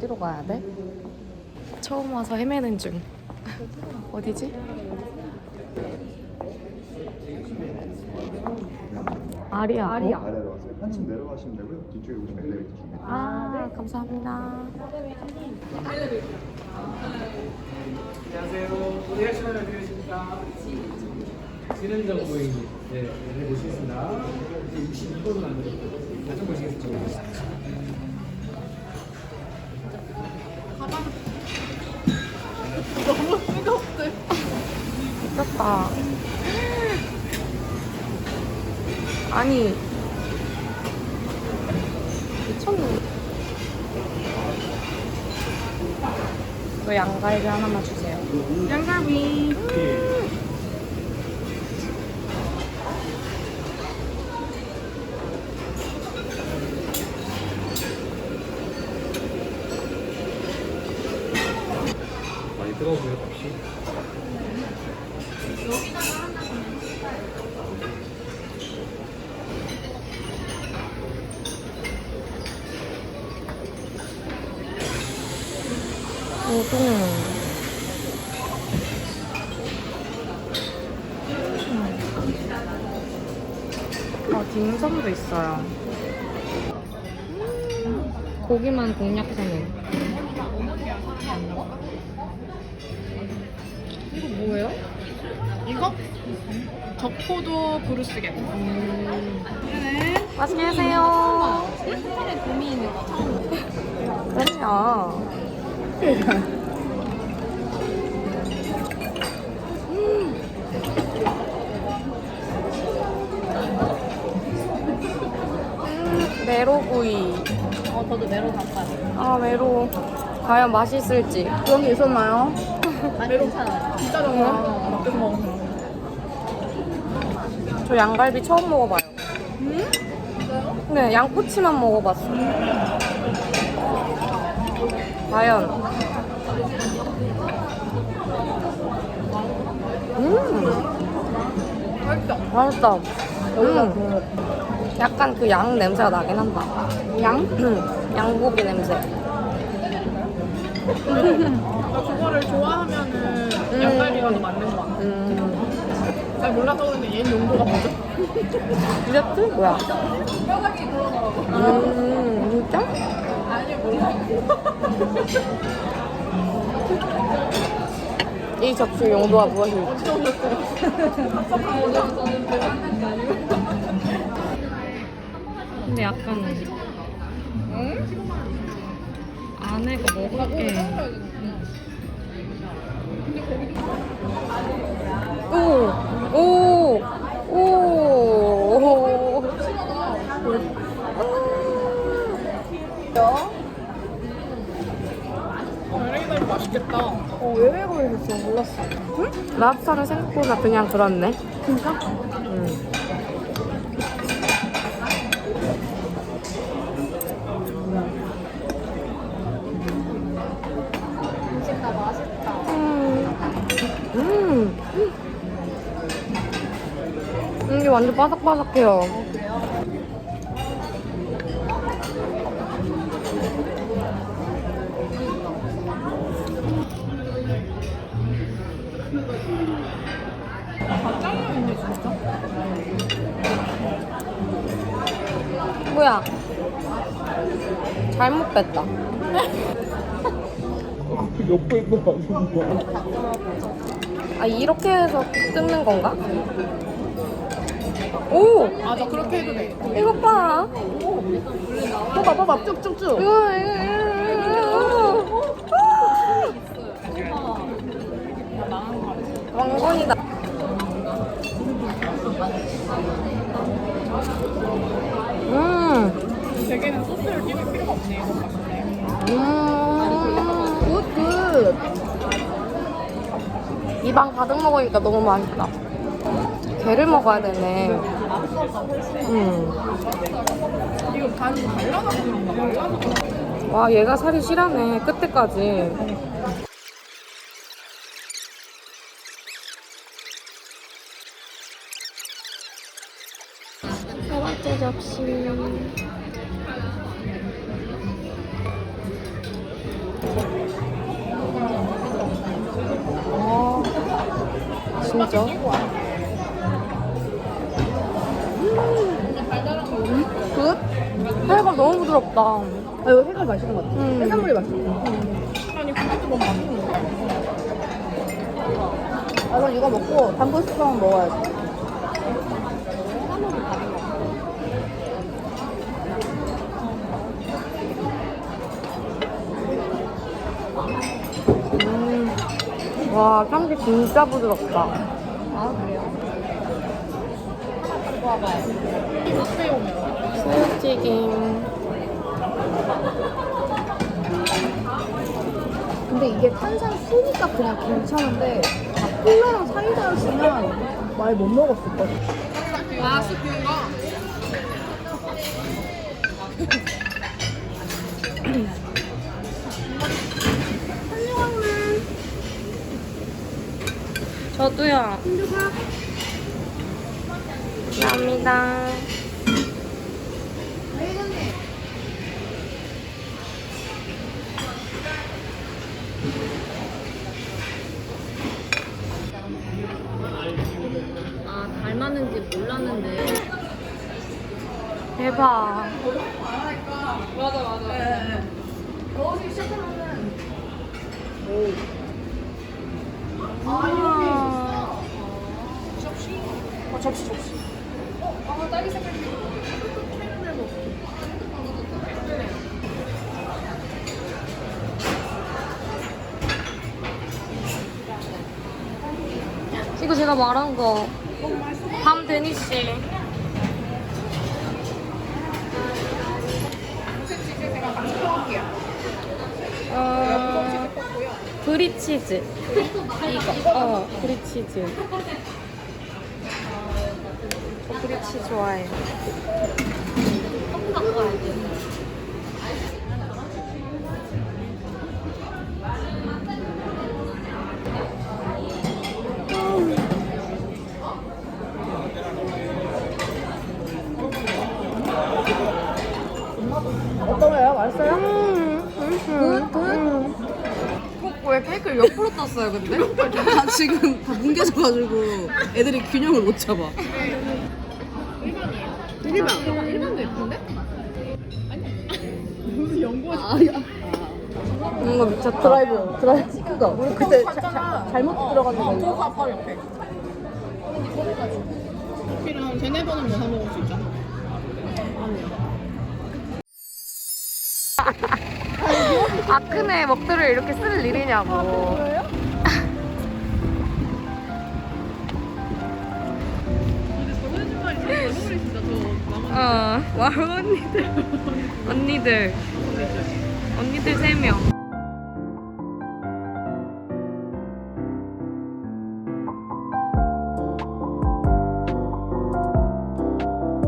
어디로 가야 돼? 처음 와서 헤매는 중. 어디지? 아리아. 아리아. 아래로 가세요. 한층 내려가시면 되고요. 뒤쪽에 오시면 엘리베이터 준비. 아, 감사합니다. 안녕하세요. 오늘 시간을 드리겠습니다. 지능적 보행 네, 네, 보시겠습니다. 이제 62번은 안 되고 다시 보시겠습니다. 미쳤다. 아니. 미쳤네. 저 양갈비 하나만 주세요. 양갈비. 뜨거우세요, 혹시? 우동. 어, 딤섬도 있어요. 음, 고기만 공략하네. 이거 뭐예요? 이거? 적포도 브루스게. 맛있게 드세요. 거 처음. 그럼요. 음, 메로구이. 어, 저도 메로 잠깐. 아, 메로. 과연 맛있을지. 그런 게 있었나요? 아니, 괜찮아요. 진짜 정말? 저 양갈비 처음 먹어봐요. 네, 양꼬치만 먹어봤어요. 과연. 음. 맛있다. 맛있다. 음. 약간 그 양 냄새가 나긴 한다. 양? 응. 양고기 냄새. 그거를 좋아하면은 양갈비가 더 맞는 거 같아. 음. 잘 몰라서 그런데 얘 용도가 뭐죠? 디저트? 뭐야? 뼈다귀 들어가고. 음, 진짜? 아니, 몰라. 이 접시 용도가 무엇일지. 근데 약간 안에가 먹을 게 오! 오! 오! 맛있겠다. 어, 왜 외국에 있어? 몰랐어. 응? 랍스타는 생각보다 그냥 그렇네. 진짜? 응. 진짜 맛있다. 음. 음. 이게 완전 바삭바삭해요. 뭐야? 잘못 뺐다. 옆에 있는 거? 아 이렇게 해서 뜯는 건가? 오! 맞아, 그렇게 해도 돼. 이거 봐. 봐봐, 봐봐, 쭉쭉쭉. 이거 이거 이거. 왕건이다. 음. 대게는 소스를 끼울 필요가 없네, 이거. 음. 굿 굿. 그이방 가득 먹으니까 너무 맛있다. 게를 먹어야 되네. 음. 이거 반이 말라서 그런가 와, 얘가 살이 실하네. 끝에까지. 세 번째 접시. 아, 진짜? 회가 너무 부드럽다. 아 이거 해가 맛있는 것 같아. 음. 해산물이 맛있어. 아니 그것도 너무 맛있는 거 아 그럼 이거 먹고 당근 스프랑 먹어야지. 음. 와, 참기 진짜 부드럽다. 아 그래요? 카페 오면 새우튀김. 근데 이게 탄산 쓰니까 그냥 괜찮은데 아, 콜라랑 사이다였으면 많이 못 먹었을 거야. 아 스프인 거? 저도요. 감사합니다. 아 닮았는지 몰랐는데. 대박. 맞아 맞아 아. 어 접시 접시 이거 제가 말한 거. 밤 데니시. 어, 브리치즈. 이거. 어, 브리치즈. 어떤? 맛있어요? 굿, 굿. 왜 케이크를 옆으로 떴어요, 근데? 다 지금 다 뭉개져가지고 애들이 균형을 못 잡아. 일반. 일반도 예쁜데? 이거 미쳤다. 드라이브. 드라이브. 그거. 우리 그때 자, 자. 잘못 들어가서 어, 그거. 그거 가봐 옆에 커피랑 쟤네 번은 뭐 사 먹을 수 있잖아 아크네 먹들을 이렇게 쓸 일이냐고. 어, 와 언니들. 언니들. 언니들 세 명.